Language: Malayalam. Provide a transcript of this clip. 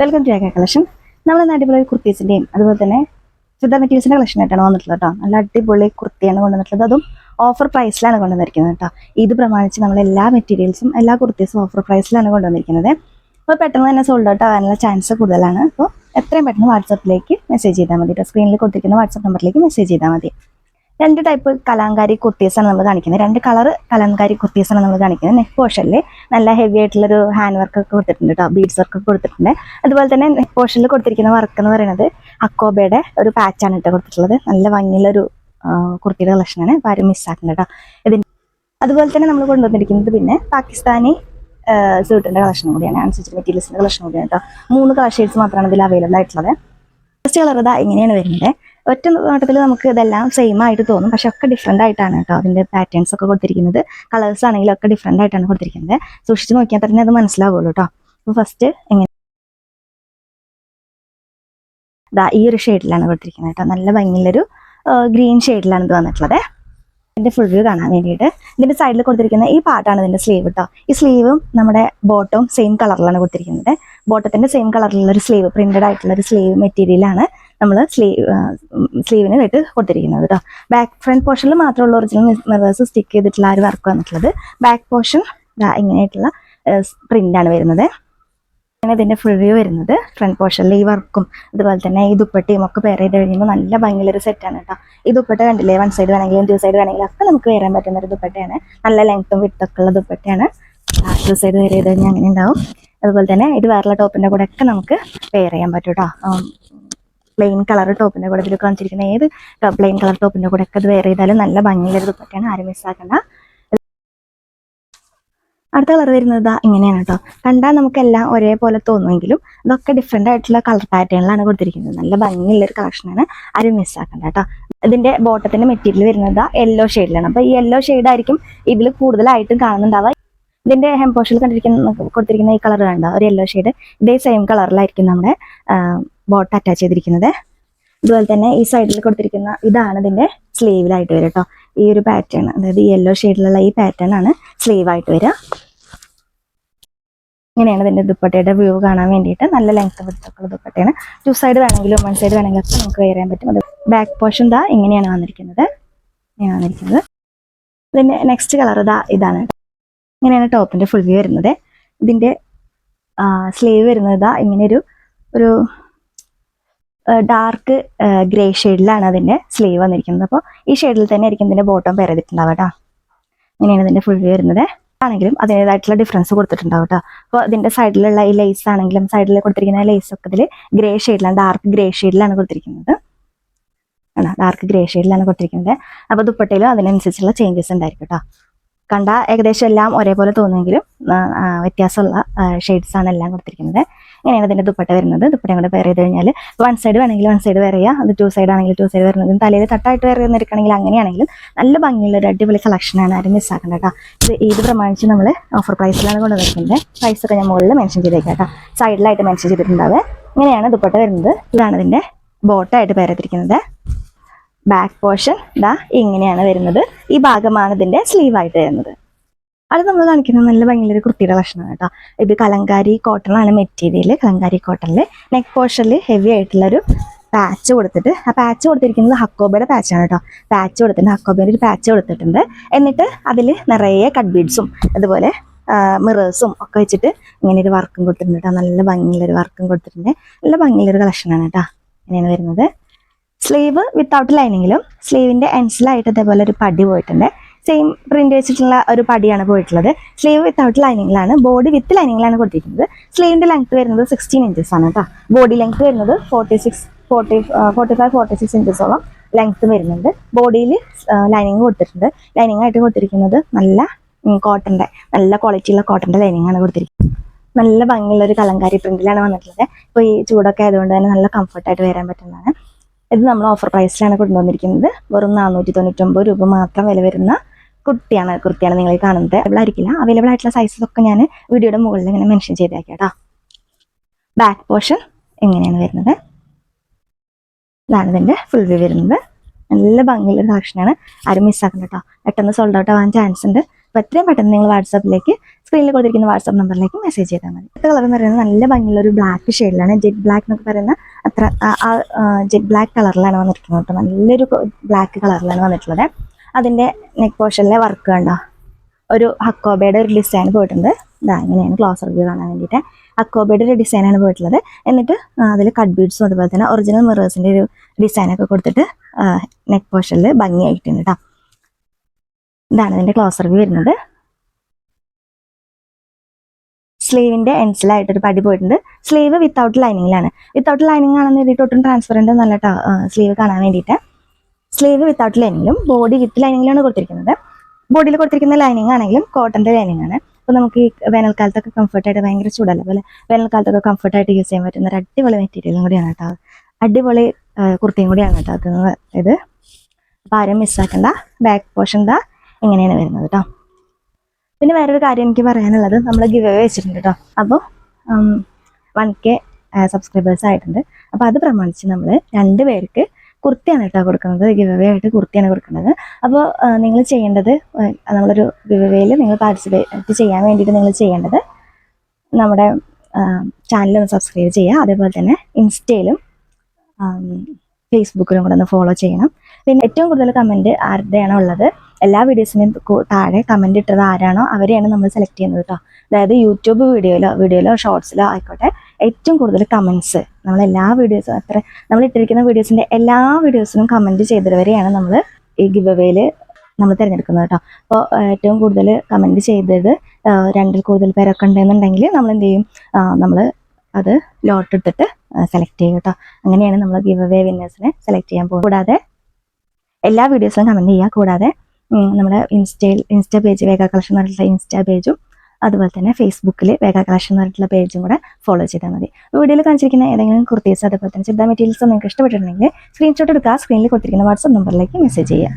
വെൽക്കം ടു ആക്ക കളക്ഷൻ നമ്മൾ ഇന്ന് അടിപൊളി കുർത്തീസിന്റെയും അതുപോലെ തന്നെ ചുരിദാർ മെറ്റീരിയൽസിന്റെ കളക്ഷൻ ആയിട്ടാണ് വന്നിട്ടുള്ളത് കേട്ടോ നല്ല അടിപൊളി കുർത്തിയാണ് കൊണ്ടുവന്നിട്ടുള്ളത്. അതും ഓഫർ പ്രൈസിലാണ് കൊണ്ടുവന്നിരിക്കുന്നത് കേട്ടോ ഇത് പ്രമാണിച്ച് നമ്മൾ എല്ലാ മെറ്റീരിയൽസും എല്ലാ കുർത്തീസും ഓഫർ പ്രൈസിലാണ് കൊണ്ടുവന്നിരിക്കുന്നത്. അപ്പോൾ പെട്ടെന്ന് തന്നെ സോൾഡ് ഔട്ട് ആകാനുള്ള ചാൻസ് കൂടുതലാണ്. അപ്പോൾ എത്രയും പെട്ടെന്ന് വാട്സപ്പിലേക്ക് മെസ്സേജ് ചെയ്താൽ മതി സ്ക്രീനിൽ കൊടുത്തിരിക്കുന്ന വാട്സപ്പ് നമ്പറിലേക്ക് മെസ്സേജ് ചെയ്താൽ മതി. രണ്ട് ടൈപ്പ് കലാങ്കാരി കുർത്തീസാണ് നമ്മൾ കാണിക്കുന്നത്. രണ്ട് കളർ കലാങ്കാരി കുർത്തീസാണ് നമ്മൾ കാണിക്കുന്നത്. നെക്ക് പോർഷനിൽ നല്ല ഹെവി ആയിട്ടുള്ളൊരു ഹാൻഡ് വർക്ക് ഒക്കെ കൊടുത്തിട്ടുണ്ട് കേട്ടോ ബീഡ്സ് വർക്ക് കൊടുത്തിട്ടുണ്ട്. അതുപോലെ തന്നെ നെക്ക് പോർഷനിൽ കൊടുത്തിരിക്കുന്ന വർക്ക് എന്ന് പറയുന്നത് അക്കോബയുടെ ഒരു പാച്ചാണ് കേട്ടോ കൊടുത്തിട്ടുള്ളത്. നല്ല ഭംഗിയുള്ളൊരു കുർത്തിയുടെ കളക്ഷനാണ് അപ്പോൾ ആരും മിസ്സാക്കണ്ട കേട്ടോ അതുപോലെ തന്നെ നമ്മൾ കൊണ്ടുവന്നിരിക്കുന്നത് പിന്നെ പാകിസ്ഥാനി സ്യൂട്ടിന്റെ കളക്ഷൻ കൂടിയാണ്. അനുസരിച്ച് മെറ്റീരിയൽസിന്റെ കളക്ഷൻ കൂടിയാണ് കേട്ടോ മൂന്ന് കളർ ഷെയ്ഡ്സ് മാത്രമാണ് ഇതിൽ അവൈലബിൾ ആയിട്ടുള്ളത്. ഫസ്റ്റ് കളർ ഇതാ ഇങ്ങനെയാണ് വരുന്നത്. ഒറ്റ നോട്ടത്തിൽ നമുക്ക് ഇതെല്ലാം സെയിം ആയിട്ട് തോന്നും. പക്ഷെ ഒക്കെ ഡിഫറെന്റ് ആയിട്ടാണ് കേട്ടോ അതിന്റെ പാറ്റേൺസ് ഒക്കെ കൊടുത്തിരിക്കുന്നത്. കളേഴ്സ് ആണെങ്കിലും ഒക്കെ ഡിഫറെന്റ് ആയിട്ടാണ് കൊടുത്തിരിക്കുന്നത്. സൂക്ഷിച്ച് നോക്കിയാൽ തന്നെ അത് മനസ്സിലാവുള്ളൂ കേട്ടോ. അപ്പോൾ ഫസ്റ്റ് എങ്ങനെ ദാ ഈ ഒരു ഷെയ്ഡിലാണ് കൊടുത്തിരിക്കുന്നത് കേട്ടോ. നല്ല ഭംഗിയുള്ളൊരു ഗ്രീൻ ഷെയ്ഡിലാണ് ഇത് വന്നിട്ടുള്ളത്. ഇതിന്റെ ഫുൾ വ്യൂ കാണാൻ വേണ്ടിയിട്ട് ഇതിന്റെ സൈഡിൽ കൊടുത്തിരിക്കുന്ന ഈ പാർട്ടാണ് ഇതിന്റെ സ്ലീവ് കേട്ടോ. ഈ സ്ലീവും നമ്മുടെ ബോട്ടവും സെയിം കളറിലാണ് കൊടുത്തിരിക്കുന്നത്. ബോട്ടത്തിന്റെ സെയിം കളറിലുള്ള ഒരു സ്ലീവ് പ്രിന്റഡ് ആയിട്ടുള്ള ഒരു സ്ലീവ് മെറ്റീരിയലാണ് നമ്മൾ സ്ലീവ് സ്ലീവിന് വേണ്ടി കൊടുത്തിരിക്കുന്നത് കേട്ടോ ബാക്ക് ഫ്രണ്ട് പോർഷനിൽ മാത്രമുള്ള ഒറിജിനൽ മിറേഴ്സ് സ്റ്റിക്ക് ചെയ്തിട്ടുള്ള ആ ഒരു വർക്ക് വന്നിട്ടുള്ളത്. ബാക്ക് പോർഷൻ ഇങ്ങനെയായിട്ടുള്ള പ്രിന്റാണ് വരുന്നത്. അങ്ങനെ ഇതിന്റെ ഫുൾ വ്യൂ വരുന്നത് ഫ്രണ്ട് പോർഷനിൽ ഈ വർക്കും അതുപോലെ തന്നെ ഈ ദുപ്പട്ടയും ഒക്കെ പെയർ ചെയ്ത് കഴിയുമ്പോൾ നല്ല ഭംഗിയുള്ളൊരു സെറ്റാണ് കേട്ടോ ഈ ദുപ്പട്ട കണ്ടില്ലേ വൺ സൈഡ് വേണമെങ്കിലും ടു സൈഡ് വേണമെങ്കിലും ഒക്കെ നമുക്ക് വരാൻ പറ്റുന്ന ഒരു ദുപ്പട്ടയാണ്. നല്ല ലെങ്ത്തും വിട്ടൊക്കെ ഉള്ള ദുപ്പട്ടയാണ്. ടു സൈഡ് വേറെ ചെയ്ത് കഴിഞ്ഞാൽ അങ്ങനെ ഉണ്ടാവും. അതുപോലെ തന്നെ ഇത് വേറെ ടോപ്പിന്റെ കൂടെ ഒക്കെ നമുക്ക് വെയർ ചെയ്യാൻ പറ്റും കേട്ടോ പ്ലെയിൻ കളർ ടോപ്പിന്റെ കൂടെ ഇതിൽ കാണിച്ചിരിക്കുന്ന ഏത് പ്ലെയിൻ കളർ ടോപ്പിന്റെ കൂടെ ഒക്കെ ഇത് വെയർ ചെയ്താലും നല്ല ഭംഗിയുള്ളൊരു ദുപ്പട്ടയാണ് ആരും മിസ്സാക്കണ്ട അടുത്ത കളർ വരുന്നത് ദാ ഇങ്ങനെയാണ് കേട്ടോ കണ്ടാൽ നമുക്കെല്ലാം ഒരേപോലെ തോന്നുമെങ്കിലും ഇതൊക്കെ ഡിഫറെന്റ് ആയിട്ടുള്ള കളർ പാറ്റേണിലാണ് കൊടുത്തിരിക്കുന്നത്. നല്ല ഭംഗിയുള്ള ഒരു കളക്ഷനാണ് ആരും മിസ്സാക്കണ്ട കേട്ടോ ഇതിന്റെ ബോട്ടത്തിന്റെ മെറ്റീരിയൽ വരുന്നത് യെല്ലോ ഷെയ്ഡിലാണ് അപ്പോൾ ഈ യെല്ലോ ആയിരിക്കും ഇതിൽ കൂടുതലായിട്ടും കാണുന്നുണ്ടാവുക. ഇതിന്റെ ഹെംപോഷയിൽ കണ്ടിരിക്കുന്ന കൊടുത്തിരിക്കുന്ന ഈ കളർ കണ്ടോ? ഒരു യെല്ലോ ഷെയ്ഡ് ഇതേ സെയിം കളറിലായിരിക്കും നമ്മുടെ ബോട്ട് അറ്റാച്ച് ചെയ്തിരിക്കുന്നത്. അതുപോലെ തന്നെ ഈ സൈഡിൽ കൊടുത്തിരിക്കുന്ന ഇതാണ് ഇതിന്റെ സ്ലീവിലായിട്ട് വരിക കേട്ടോ ഈ ഒരു പാറ്റേൺ അതായത് യെല്ലോ ഷെയ്ഡിലുള്ള ഈ പാറ്റേൺ ആണ് സ്ലീവായിട്ട് വരിക. ഇങ്ങനെയാണ് ഇതിന്റെ ദുപ്പട്ടയുടെ വ്യൂ കാണാൻ വേണ്ടിയിട്ട് നല്ല ലെങ്ത് വിടുത്തൊക്കെയുള്ള ദുപ്പട്ടയാണ്. ടു സൈഡ് വേണമെങ്കിലും വൺ സൈഡ് വേണമെങ്കിലും ഒക്കെ നമുക്ക് വെയർ ചെയ്യാൻ പറ്റും. അത് ബാക്ക് പോർഷൻ ദാ ഇങ്ങനെയാണ് വന്നിരിക്കുന്നത്. ഇങ്ങനെയാണ് വന്നിരിക്കുന്നത്. ഇതിന്റെ നെക്സ്റ്റ് കളർ ദാ ഇതാണ്. ഇങ്ങനെയാണ് ടോപ്പിന്റെ ഫുൾ വ്യൂ വരുന്നത്. ഇതിന്റെ സ്ലീവ് വരുന്നത് ദാ ഇങ്ങനെ ഒരു ഒരു ഡാർക്ക് ഗ്രേ ഷെയ്ഡിലാണ് അതിന്റെ സ്ലീവ് വന്നിരിക്കുന്നത്. അപ്പോൾ ഈ ഷെയ്ഡിൽ തന്നെ ആയിരിക്കും ഇതിന്റെ ബോട്ടം പെയർ ചെയ്തിട്ടുണ്ടാവുക കേട്ടോ ഇങ്ങനെയാണ് ഇതിന്റെ ഫുൾ വരുന്നത്. ആണെങ്കിലും അതിന്റെതായിട്ടുള്ള ഡിഫറൻസ് കൊടുത്തിട്ടുണ്ടാവും കേട്ടോ അപ്പോൾ അതിന്റെ സൈഡിലുള്ള ഈ ലേസ് ആണെങ്കിലും സൈഡിൽ കൊടുത്തിരിക്കുന്ന ലേസ് ഒക്കെ ഇതിൽ ഗ്രേ ഷെയ്ഡിലാണ് ഡാർക്ക് ഗ്രേ ഷെയ്ഡിലാണ് കൊടുത്തിരിക്കുന്നത്. ആണ് ഡാർക്ക് ഗ്രേ ഷെയ്ഡിലാണ് കൊടുത്തിരിക്കുന്നത്. അപ്പോൾ ദുപ്പട്ടയിലും അതിനനുസരിച്ചുള്ള ചേഞ്ചസ് ഉണ്ടായിരിക്കും കേട്ടോ കണ്ട ഏകദേശം എല്ലാം ഒരേപോലെ തോന്നുമെങ്കിലും വ്യത്യാസമുള്ള ആണ് എല്ലാം കൊടുത്തിരിക്കുന്നത്. ഇങ്ങനെയാണ് ഇതിന്റെ ദുപ്പട്ട വരുന്നത്. ദുപ്പട്ടയും കൂടെ വെയർ ചെയ്ത് കഴിഞ്ഞാൽ വൺ സൈഡ് വേണമെങ്കിൽ വൺ സൈഡ് വെയർ ചെയ്യുക അത് ടു സൈഡ് ആണെങ്കിൽ ടു സൈഡ് വരുന്നത് തലയിൽ തട്ടായിട്ട് വേറെ നിൽക്കണമെങ്കിൽ അങ്ങനെയാണെങ്കിലും നല്ല ഭംഗിയുള്ള ഒരു അടിപൊളി കളക്ഷനാണ് ആരും മിസ്സാക്കേണ്ട കേട്ടോ. ഇത് ഇത് പ്രമാണിച്ച് നമ്മൾ ഓഫർ പ്രൈസിലാണ് കൊണ്ടുവന്നിരിക്കുന്നത്. പ്രൈസ് ഒക്കെ ഞാൻ മുകളിൽ മെൻഷൻ ചെയ്തേക്കാം കേട്ടോ. സൈഡിലായിട്ട് മെൻഷൻ ചെയ്തിട്ടുണ്ടാവുക. ഇങ്ങനെയാണ് ദുപ്പട്ട വരുന്നത്. ഇതാണ് ഇതിന്റെ ബോട്ടായിട്ട് പേർ ചെയ്തിരിക്കുന്നത്. ബാക്ക് പോർഷൻ ഇതാ ഇങ്ങനെയാണ് വരുന്നത്. ഈ ഭാഗമാണ് ഇതിന്റെ സ്ലീവ് ആയിട്ട് വരുന്നത്. അത് നമ്മൾ കാണിക്കുന്നത് നല്ല ഭയങ്കര കുർത്തിയുടെ ഭക്ഷണമാണ് കേട്ടോ. ഇത് കലങ്കാരി കോട്ടൺ ആണ് മെറ്റീരിയൽ കലങ്കാരി കോട്ടണിൽ നെക്ക് പോർഷനിൽ ഹെവി ആയിട്ടുള്ളൊരു പാച്ച് കൊടുത്തിട്ട് ആ പാച്ച് കൊടുത്തിരിക്കുന്നത് ഹക്കോബയുടെ പാച്ചാണ് കേട്ടോ. പാച്ച് കൊടുത്തിട്ടുണ്ട് ഹക്കോബയുടെ ഒരു പാച്ച് കൊടുത്തിട്ടുണ്ട്. എന്നിട്ട് അതിൽ നിറയെ കട്ട് ബീഡ്സും അതുപോലെ മിറേഴ്സും ഒക്കെ വെച്ചിട്ട് ഇങ്ങനെ ഒരു വർക്കും കൊടുത്തിട്ടുണ്ട് കേട്ടോ. നല്ല ഭംഗിയിലൊരു വർക്കും കൊടുത്തിട്ടുണ്ട്. നല്ല ഭംഗിയിലൊരു കളക്ഷനാണ് കേട്ടോ. ഇങ്ങനെയാണ് വരുന്നത്. സ്ലീവ് വിത്തൗട്ട് ലൈനിങ്ങിലും സ്ലീവിന്റെ എൻസിലായിട്ട് ഇതേപോലെ ഒരു പടി പോയിട്ടുണ്ട്. സെയിം പ്രിന്റ് വെച്ചിട്ടുള്ള ഒരു പടിയാണ് പോയിട്ടുള്ളത്. സ്ലീവ് വിത്തൗട്ട് ലൈനിങ്ങിലാണ് ബോഡി വിത്ത് ലൈനിങ്ങിലാണ് കൊടുത്തിരിക്കുന്നത്. സ്ലീവിന്റെ ലെങ്ത് വരുന്നത് സിക്സ്റ്റീൻ ഇഞ്ചസ് ആണ് കേട്ടോ ബോഡി ലെങ്ത് വരുന്നത് forty six forty forty five forty six ഇഞ്ചസോളം length വരുന്നുണ്ട് ബോഡിയിൽ ലൈനിങ് കൊടുത്തിട്ടുണ്ട്. ലൈനിങ് ആയിട്ട് കൊടുത്തിരിക്കുന്നത് നല്ല കോട്ടന്റെ നല്ല ക്വാളിറ്റിയുള്ള കോട്ടന്റെ ലൈനിങ് ആണ് കൊടുത്തിരിക്കുന്നത്. നല്ല ഭംഗിയുള്ള ഒരു കലങ്കാരി പ്രിന്റിലാണ് വന്നിട്ടുള്ളത്. ഇപ്പൊ ഈ ചൂടൊക്കെ ആയതുകൊണ്ട് തന്നെ നല്ല കംഫർട്ടായിട്ട് വരാൻ പറ്റുന്നതാണ്. ഇത് നമ്മൾ ഓഫർ പ്രൈസിലാണ് കൊണ്ടുവന്നിരിക്കുന്നത്. വെറും നാനൂറ്റി തൊണ്ണൂറ്റൊമ്പത് രൂപ മാത്രം വില വരുന്ന കുർത്തിയാണ് കുർത്തിയാണ് നിങ്ങൾ കാണുന്നത്. അവൈലബിൾ ആയിരിക്കില്ല. അവൈലബിൾ ആയിട്ടുള്ള സൈസസ് ഒക്കെ ഞാൻ വീഡിയോയുടെ മുകളിൽ ഇങ്ങനെ മെൻഷൻ ചെയ്തേക്കാം കേട്ടോ. ബാക്ക് പോർഷൻ എങ്ങനെയാണ് വരുന്നത്. ഇതാണ് ഇതിന്റെ ഫുൾ വ്യൂ വരുന്നത്. നല്ല ഭംഗിയുള്ള ഒരു കളക്ഷനാണ് ആരും മിസ്സാക്കണം കേട്ടോ. പെട്ടെന്ന് സോൾഡ് ഔട്ട് ആവാൻ ചാൻസ് ഉണ്ട്. അപ്പോൾ എത്രയും പെട്ടെന്ന് നിങ്ങൾ വാട്സാപ്പിലേക്ക് സ്ക്രീനിൽ കൊടുത്തിരിക്കുന്ന വാട്സാപ്പ് നമ്പറിലേക്ക് മെസ്സേജ് ചെയ്താൽ മതി. അടുത്ത കളർ എന്ന് പറയുന്നത് നല്ല ഭംഗിയുള്ള ഒരു ബ്ലാക്ക് ഷെയ്ഡിലാണ് ജെറ്റ് ബ്ലാക്ക് എന്നൊക്കെ പറയുന്ന അത്ര ജെറ്റ് ബ്ലാക്ക് കളറിലാണ് വന്നിരിക്കുന്നത് കേട്ടോ. നല്ലൊരു ബ്ലാക്ക് കളറിലാണ് വന്നിട്ടുള്ളത്. അതിന്റെ നെക്ക് പോർഷനിലെ വർക്ക് കണ്ടോ? ഒരു ഹക്കോബയുടെ ഒരു ഡിസൈൻ പോയിട്ടുണ്ട്. ഇതാ ഇങ്ങനെയാണ് ക്ലോസർ വ്യൂ കാണാൻ വേണ്ടിയിട്ട്. അക്കോബയുടെ ഒരു ഡിസൈനാണ് പോയിട്ടുള്ളത്. എന്നിട്ട് അതിൽ കട്ട് ബീഡ്സും അതുപോലെ തന്നെ ഒറിജിനൽ മിറേഴ്സിന്റെ ഒരു ഡിസൈനൊക്കെ കൊടുത്തിട്ട് നെക്ക് പോർഷനിൽ ഭംഗിയായിട്ടുണ്ട് കേട്ടോ. ഇതാണ് ഇതിന്റെ ക്ലോസർ വ്യൂ വരുന്നത്. സ്ലീവിന്റെ എൻസിലായിട്ടൊരു പടി പോയിട്ടുണ്ട്. സ്ലീവ് വിത്തൗട്ട് ലൈനിങ്ങിലാണ് വിത്തൗട്ട് ലൈനിങ് ആണെന്ന് എഴുതിയിട്ട് ഒട്ടും ട്രാൻസ്പെറന്റ് നല്ല സ്ലീവ് കാണാൻ വേണ്ടിയിട്ട്. സ്ലീവ് വിത്തൗട്ട് ലൈനിങ്ങിലും ബോഡി വിത്ത് ലൈനിങ്ങിലാണ് കൊടുത്തിരിക്കുന്നത്. ബോഡിയിൽ കൊടുത്തിരിക്കുന്ന ലൈനിങ് ആണെങ്കിലും കോട്ടന്റെ ലൈനിങ് ആണ്. അപ്പോൾ നമുക്ക് ഈ വേനൽക്കാലത്തൊക്കെ കംഫർട്ടായിട്ട് ഭയങ്കര ചൂടല്ല? പോലെ വേനൽക്കാലത്തൊക്കെ കംഫർട്ടായിട്ട് യൂസ് ചെയ്യാൻ പറ്റുന്ന ഒരു അടിപൊളി മെറ്റീരിയലും കൂടിയാണ് കേട്ടോ. അടിപൊളി കുർത്തിയും കൂടിയാണ് കേട്ടോ ഇത്. അപ്പോൾ ആരും മിസ്സാക്കണ്ട ബാക്ക് പോർഷൻ ദാ ഇങ്ങനെയാണ് വരുന്നത് കേട്ടോ. പിന്നെ വേറൊരു കാര്യം എനിക്ക് പറയാനുള്ളത് നമ്മൾ ഗിവ് അവേ വെച്ചിട്ടുണ്ട് കേട്ടോ അപ്പോൾ വൺ കെ സബ്സ്ക്രൈബേഴ്സ് ആയിട്ടുണ്ട്. അപ്പോൾ അത് പ്രമാണിച്ച് നമ്മൾ രണ്ട് പേർക്ക് കുർത്തിയാണ് കേട്ടോ കൊടുക്കുന്നത്. ഗിവ് അവേ ആയിട്ട് കുർത്തിയാണ് കൊടുക്കുന്നത്. അപ്പോൾ നിങ്ങൾ ചെയ്യേണ്ടത് നമ്മളൊരു ഗിവ് അവേയിൽ നിങ്ങൾ പാർട്ടിസിപ്പേറ്റ് ചെയ്യാൻ വേണ്ടിയിട്ട് നിങ്ങൾ ചെയ്യേണ്ടത് നമ്മുടെ ചാനൽ ഒന്ന് സബ്സ്ക്രൈബ് ചെയ്യുക അതേപോലെ തന്നെ ഇൻസ്റ്റയിലും ഫേസ്ബുക്കിലും കൂടെ ഒന്ന് ഫോളോ ചെയ്യണം. പിന്നെ ഏറ്റവും കൂടുതൽ കമന്റ് ആരുടെയാണോ ഉള്ളത്? എല്ലാ വീഡിയോസിനും താഴെ കമന്റ് ഇട്ടത് ആരാണോ അവരെയാണ് നമ്മൾ സെലക്ട് ചെയ്യുന്നത് കേട്ടോ അതായത് യൂട്യൂബ് വീഡിയോയിലോ വീഡിയോയിലോ ഷോർട്സിലോ ആയിക്കോട്ടെ ഏറ്റവും കൂടുതൽ കമൻസ് നമ്മൾ എല്ലാ വീഡിയോസും അത്ര നമ്മൾ ഇട്ടിരിക്കുന്ന വീഡിയോസിന്റെ എല്ലാ വീഡിയോസിനും കമന്റ് ചെയ്തവരെയാണ് നമ്മൾ ഈ ഗിവ് നമ്മൾ തിരഞ്ഞെടുക്കുന്നത് കേട്ടോ അപ്പോൾ ഏറ്റവും കൂടുതൽ കമന്റ് ചെയ്തത് രണ്ടിൽ കൂടുതൽ പേരൊക്കെ ഉണ്ടെന്നുണ്ടെങ്കിൽ നമ്മൾ എന്ത് ചെയ്യും? നമ്മൾ അത് ലോട്ട് എടുത്തിട്ട് സെലക്ട് ചെയ്യും കേട്ടോ അങ്ങനെയാണ് നമ്മൾ ഗിവ് അവേ വിന്നേഴ്സിനെ സെലക്ട് ചെയ്യാൻ പോകുന്നത്. കൂടാതെ എല്ലാ വീഡിയോസിലും കമന്റ് ചെയ്യുക. കൂടാതെ നമ്മുടെ ഇൻസ്റ്റയിൽ ഇൻസ്റ്റ പേജ് വേഗ കളക്ഷൻ എന്ന് പറഞ്ഞിട്ടുള്ള ഇൻസ്റ്റ പേജും അതുപോലെ തന്നെ ഫേസ്ബുക്കിൽ വേഗ കളക്ഷൻ എന്ന് പറഞ്ഞിട്ടുള്ള പേജും കൂടെ ഫോളോ ചെയ്താൽ മതി. വീഡിയോയിൽ കാണിച്ചിരിക്കുന്ന ഏതെങ്കിലും കുർത്തീസ് അതുപോലെ തന്നെ ചിന്താ മെറ്റീരിയൽസ് നിങ്ങൾക്ക് ഇഷ്ടപ്പെട്ടിട്ടുണ്ടെങ്കിൽ സ്ക്രീൻഷോട്ട് എടുക്കുക. സ്ക്രീനിൽ കൊടുത്തിരിക്കുന്ന വാട്സപ്പ് നമ്പറിലേക്ക് മെസ്സേജ് ചെയ്യുക.